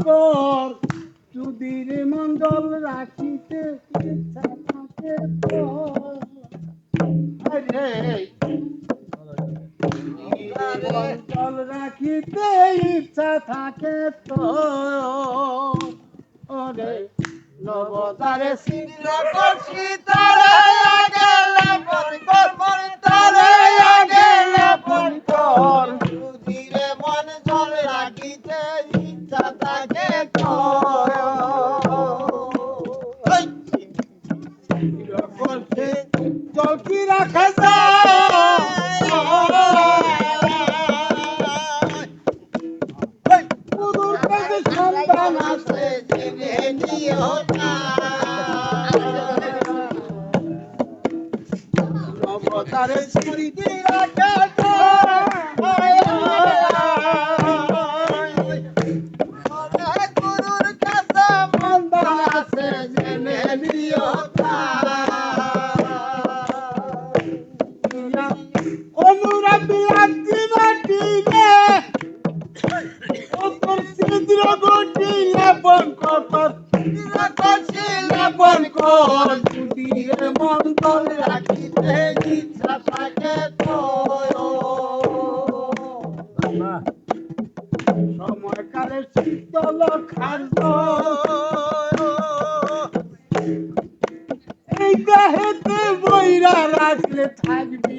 কর। সুধীর মন্ডল রাখিতে মন্ডল রাখিতে ইচ্ছা থাকে তো নবতারে সিদ্ধ করছি তারে সন্তান আছে জেনে নিও না। নবতারে স্মৃতি ধীরে করছি লাপন কর সুধীর মন্ডল রাখিতে ইচ্ছা থাকে সময়কালে শীতল খাদ্য এই দেহেতে বইরা রাখলে থাকবি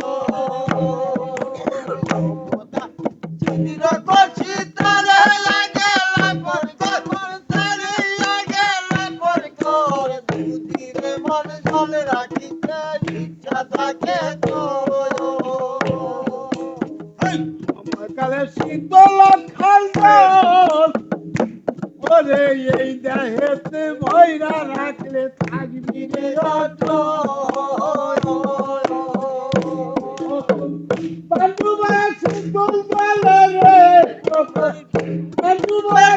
কালে শীতল খাল ওরে এই দেহেতে ভৈরা রাখলে থাকবি রে পাণ্ডুবা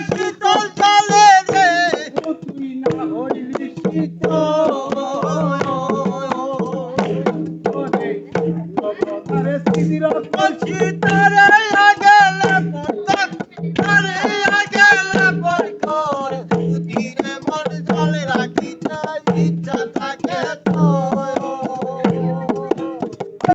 শীতল জলে রে তুই না হইলি শীতল তারে আগে লাপর কর মন জল রাখ